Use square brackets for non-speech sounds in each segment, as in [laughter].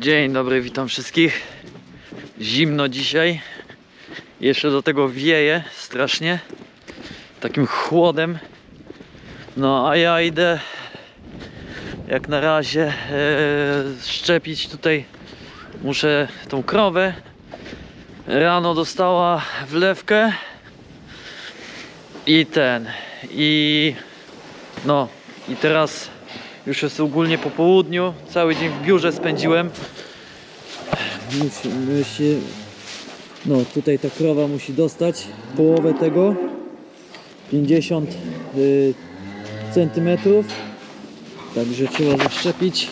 Dzień dobry, witam wszystkich. Zimno dzisiaj. Jeszcze do tego wieje strasznie. Takim chłodem. No a ja idę jak na razie e, szczepić tutaj. Muszę tą krowę. Rano dostała wlewkę. I ten. I no. I teraz już jest ogólnie po południu. Cały dzień w biurze spędziłem. Musi, musi, no tutaj ta krowa musi dostać połowę tego. 50 y, centymetrów. Także trzeba zaszczepić.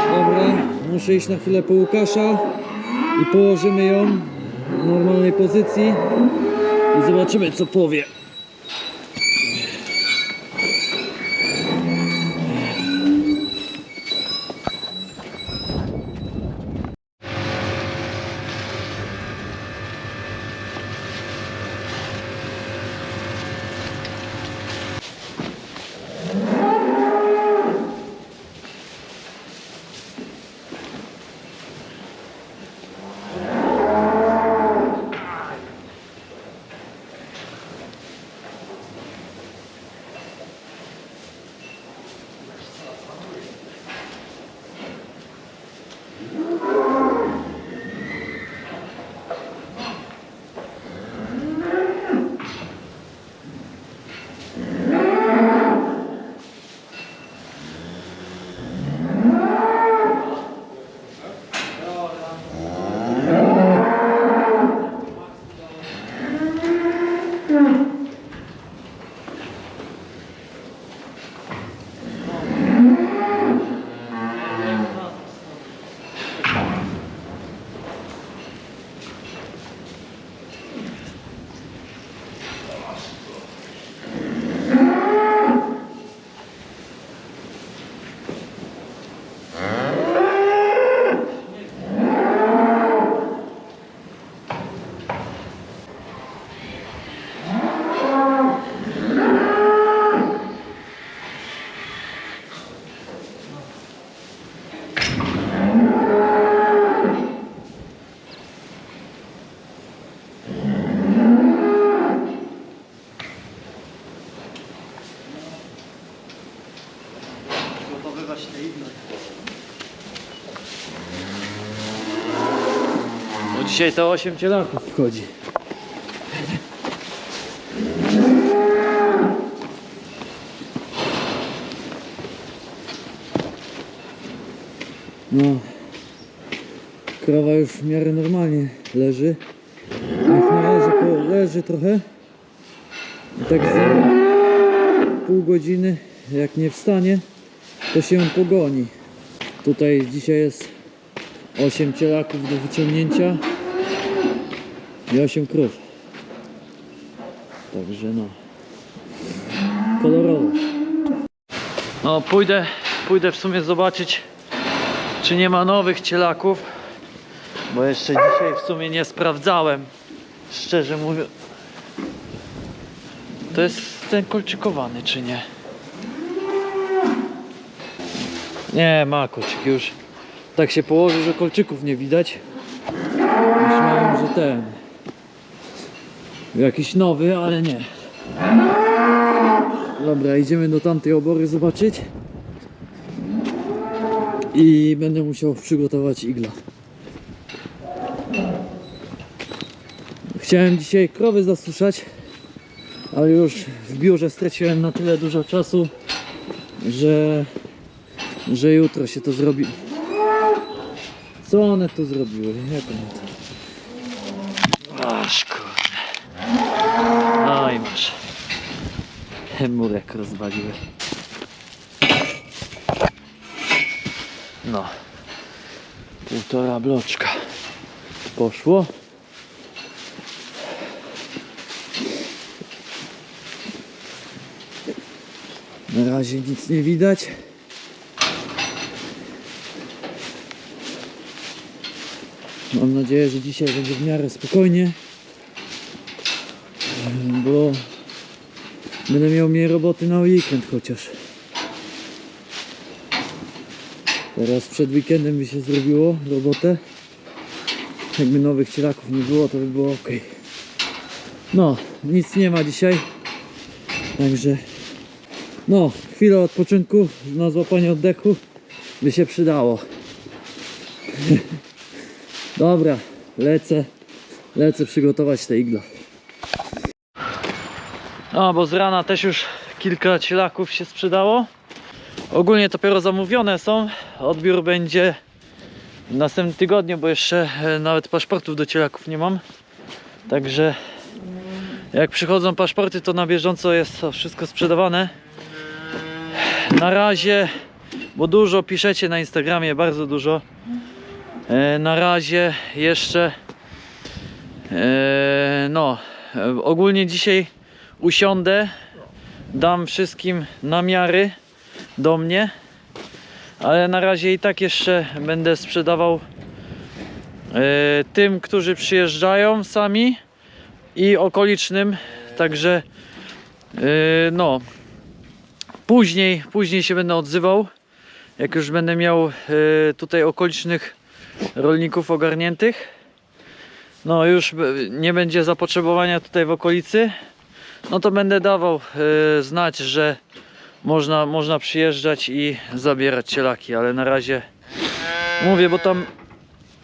Dobra, iść na chwilę po Łukasza i położymy ją w normalnej pozycji i zobaczymy co powie. Dzisiaj to 8 cielaków wchodzi. No, krowa już w miarę normalnie leży. Jak na razie leży trochę. I tak za pół godziny, jak nie wstanie, to się pogoni. Tutaj dzisiaj jest 8 cielaków do wyciągnięcia i 8 krów. Także no. Kolorowo. No pójdę, pójdę w sumie zobaczyć czy nie ma nowych cielaków. Bo jeszcze dzisiaj w sumie nie sprawdzałem. Szczerze mówiąc. To jest ten kolczykowany czy nie? Nie, ma kolczyk już. Tak się położy, że kolczyków nie widać. Myślałem, że ten. Jakiś nowy, ale nie. Dobra, idziemy do tamtej obory zobaczyć. I będę musiał przygotować igla. Chciałem dzisiaj krowy zasuszać, ale już w biurze straciłem na tyle dużo czasu, że, że jutro się to zrobi. Co one tu zrobiły? Jak one to? Aż kurde. No i masz. Murek rozwaliły. No. Półtora bloczka. Poszło. Na razie nic nie widać. Mam nadzieję, że dzisiaj będzie w miarę spokojnie, bo będę miał mniej roboty na weekend chociaż. Teraz przed weekendem by się zrobiło robotę. Jakby nowych cielaków nie było, to by było ok. No, nic nie ma dzisiaj. Także, no, chwila odpoczynku na złapanie oddechu by się przydało. [laughs] Dobra, lecę. Lecę przygotować te igla. No, bo z rana też już kilka cielaków się sprzedało. Ogólnie dopiero zamówione są. Odbiór będzie w następnym tygodniu, bo jeszcze e, nawet paszportów do cielaków nie mam. Także jak przychodzą paszporty, to na bieżąco jest to wszystko sprzedawane. Na razie, bo dużo piszecie na Instagramie, bardzo dużo. E, Na razie jeszcze e, no ogólnie dzisiaj usiądę dam wszystkim namiary do mnie ale na razie i tak jeszcze będę sprzedawał e, tym, którzy przyjeżdżają sami i okolicznym także e, no później, później się będę odzywał jak już będę miał e, tutaj okolicznych rolników ogarniętych. No już nie będzie zapotrzebowania tutaj w okolicy. No to będę dawał e, znać, że można, można przyjeżdżać i zabierać cielaki, ale na razie mówię, bo tam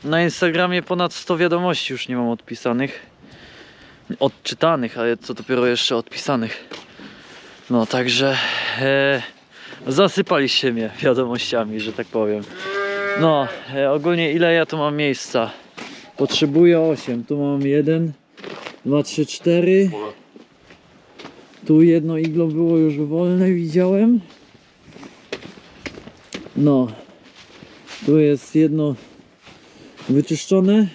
na Instagramie ponad 100 wiadomości już nie mam odpisanych. Odczytanych, ale co dopiero jeszcze odpisanych. No także e, zasypaliście mnie wiadomościami, że tak powiem. No, e, ogólnie ile ja tu mam miejsca? Potrzebuję 8. Tu mam 1, 2, 3, 4. Tu jedno iglo było już wolne, widziałem. No, tu jest jedno wyczyszczone,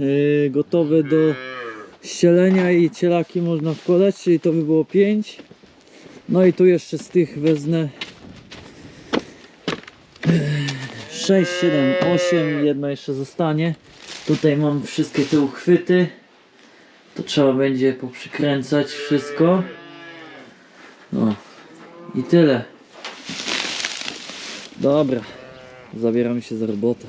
e, gotowe do ścielenia i cielaki można wkładać, czyli to by było 5. No i tu jeszcze z tych wezmę 6, 7, 8, jedno jeszcze zostanie. Tutaj mam wszystkie te uchwyty. To trzeba będzie poprzykręcać wszystko. No i tyle. Dobra, zabieramy się za robotę.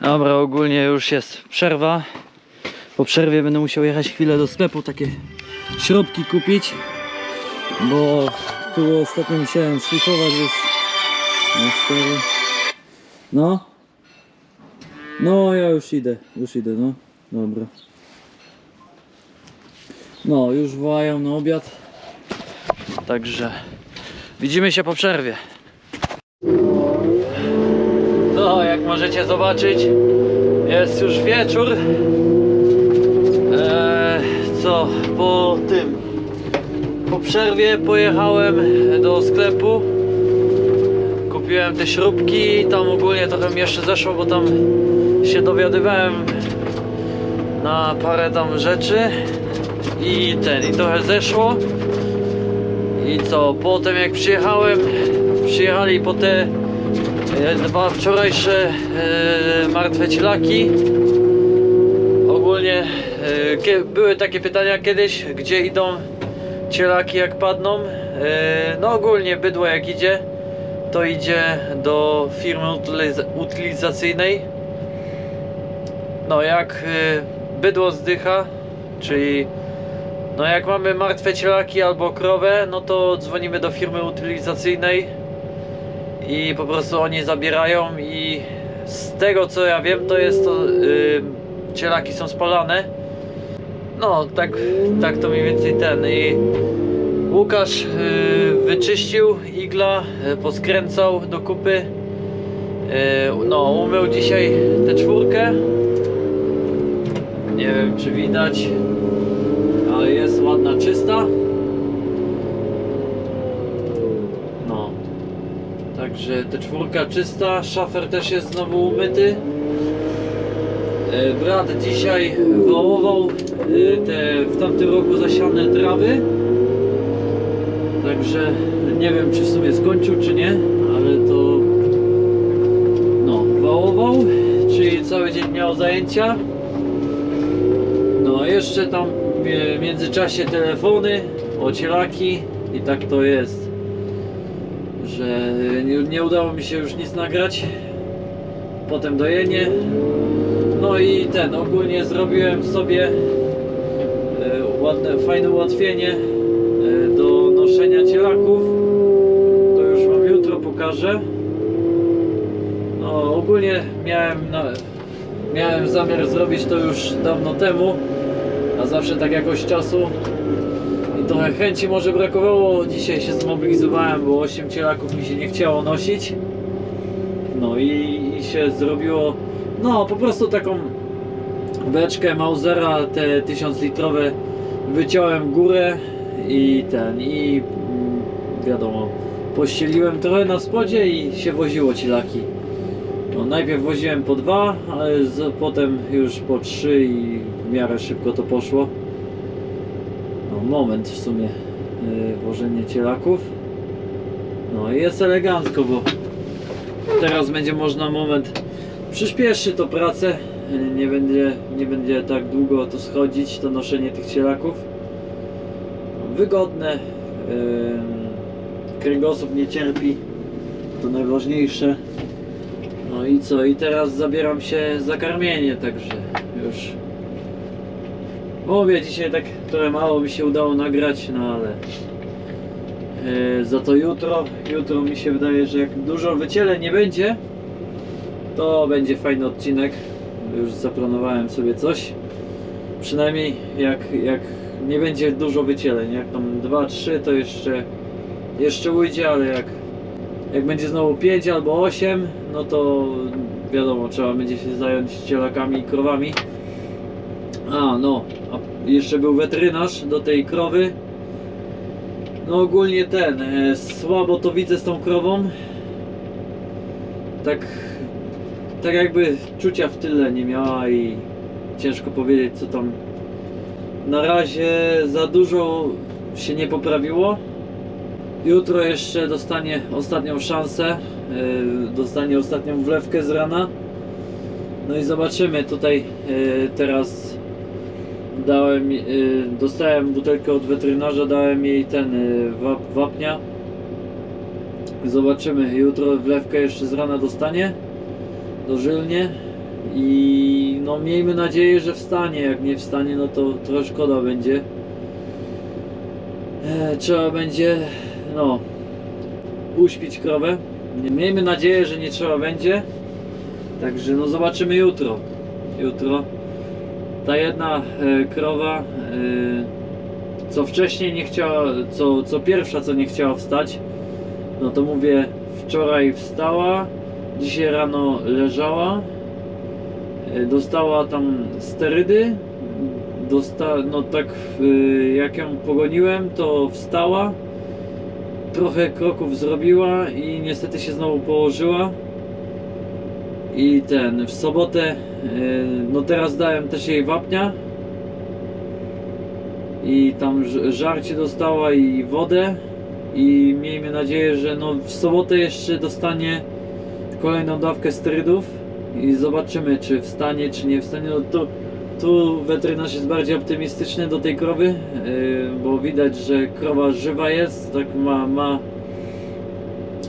Dobra, ogólnie już jest przerwa. Po przerwie będę musiał jechać chwilę do sklepu, takie śrubki kupić, bo tu ostatnio musiałem szlifować. Na cztery. No. No, ja już idę, już idę, no. Dobra. No, już wołają na obiad. Także widzimy się po przerwie. No, jak możecie zobaczyć, jest już wieczór. Eee, co, po tym, po przerwie pojechałem do sklepu. Kupiłem te śrubki, tam ogólnie trochę mi jeszcze zeszło, bo tam się dowiadywałem na parę tam rzeczy i ten, i trochę zeszło. I co, potem jak przyjechałem, przyjechali po te dwa wczorajsze e, martwe cielaki. Ogólnie e, były takie pytania kiedyś, gdzie idą cielaki jak padną. E, no ogólnie bydło jak idzie, to idzie do firmy utyliz- utylizacyjnej. No jak bydło zdycha, czyli no jak mamy martwe cielaki albo krowę, no to dzwonimy do firmy utylizacyjnej i po prostu oni zabierają i z tego co ja wiem to jest to y, cielaki są spalane. No tak, tak to mniej więcej ten i Łukasz y, wyczyścił igla, y, poskręcał do kupy. Y, no umył dzisiaj tę czwórkę. Nie wiem czy widać, ale jest ładna, czysta. No. Także ta czwórka czysta, szafer też jest znowu umyty. E, Brat dzisiaj wołował e, te w tamtym roku zasiane trawy. Także nie wiem czy w sumie skończył czy nie, ale to no, wałował, czyli cały dzień miał zajęcia. No jeszcze tam w międzyczasie telefony, ocielaki i tak to jest. Że nie, nie udało mi się już nic nagrać. Potem dojenie. No i ten, ogólnie zrobiłem sobie e, ładne, fajne ułatwienie e, do noszenia cielaków. To już wam jutro pokażę. No ogólnie miałem, na, miałem zamiar zrobić to już dawno temu, a zawsze tak jakoś czasu trochę chęci może brakowało. Dzisiaj się zmobilizowałem, bo 8 cielaków mi się nie chciało nosić. No i, i się zrobiło, no po prostu taką beczkę Mausera, te 1000 litrowe wyciąłem górę i ten, i mm, wiadomo, pościeliłem trochę na spodzie i się woziło cielaki. No, najpierw woziłem po dwa, ale z, potem już po trzy i w miarę szybko to poszło. Moment w sumie yy, wożenie cielaków. No i jest elegancko, bo teraz będzie można moment przyspieszy to pracę. Nie będzie, nie będzie tak długo to schodzić, to noszenie tych cielaków. Wygodne. Yy, kręgosłup nie cierpi. To najważniejsze. No i co? I teraz zabieram się za karmienie, także już. Mówię, dzisiaj tak trochę mało mi się udało nagrać, no ale yy, za to jutro, jutro mi się wydaje, że jak dużo wyciele nie będzie, to będzie fajny odcinek. Już zaplanowałem sobie coś. Przynajmniej jak, jak nie będzie dużo wycieleń, jak tam 2-3 to jeszcze, jeszcze ujdzie, ale jak jak będzie znowu 5 albo 8, no to wiadomo, trzeba będzie się zająć cielakami i krowami. A, no, jeszcze był weterynarz do tej krowy. No ogólnie ten, e, słabo to widzę z tą krową. Tak, tak jakby czucia w tyle nie miała i ciężko powiedzieć co tam. Na razie za dużo się nie poprawiło. Jutro jeszcze dostanie ostatnią szansę. yy, Dostanie ostatnią wlewkę z rana. No i zobaczymy. Tutaj yy, teraz dałem, yy, dostałem butelkę od weterynarza, dałem jej ten yy, wap, wapnia. Zobaczymy. Jutro wlewkę jeszcze z rana dostanie. Dożylnie. I no miejmy nadzieję, że wstanie. Jak nie wstanie, no to trochę szkoda będzie. E, trzeba będzie, no, uśpić krowę. Miejmy nadzieję, że nie trzeba będzie. Także no zobaczymy jutro. Jutro. Ta jedna e, krowa, e, co wcześniej nie chciała, co, co pierwsza co nie chciała wstać, no to mówię, wczoraj wstała, dzisiaj rano leżała, e, dostała tam sterydy, dosta, no tak jak ją pogoniłem, to wstała, trochę kroków zrobiła i niestety się znowu położyła. I ten, w sobotę, y, no teraz dałem też jej wapnia. I tam żarcie dostała i wodę. I miejmy nadzieję, że no w sobotę jeszcze dostanie kolejną dawkę sterydów. I zobaczymy, czy wstanie, czy nie wstanie. No tu, weterynarz jest bardziej optymistyczny do tej krowy, yy, bo widać, że krowa żywa jest, tak ma, ma,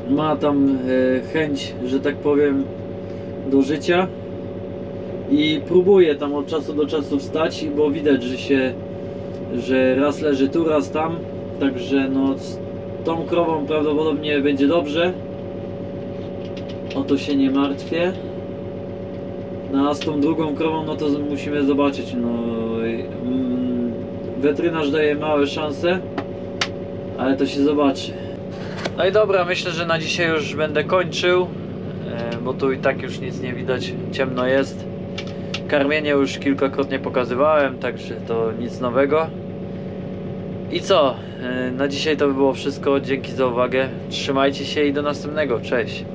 ma tam yy, chęć, że tak powiem, do życia i próbuje tam od czasu do czasu wstać, bo widać, że się, że raz leży tu, raz tam, także no z tą krową prawdopodobnie będzie dobrze. O to się nie martwię. No a z tą drugą krową, no to musimy zobaczyć. No, mm, weterynarz daje małe szanse, ale to się zobaczy. No i dobra, myślę, że na dzisiaj już będę kończył, bo tu i tak już nic nie widać, ciemno jest. Karmienie już kilkakrotnie pokazywałem, także to nic nowego. I co? E, Na dzisiaj to by było wszystko. Dzięki za uwagę. Trzymajcie się i do następnego. Cześć.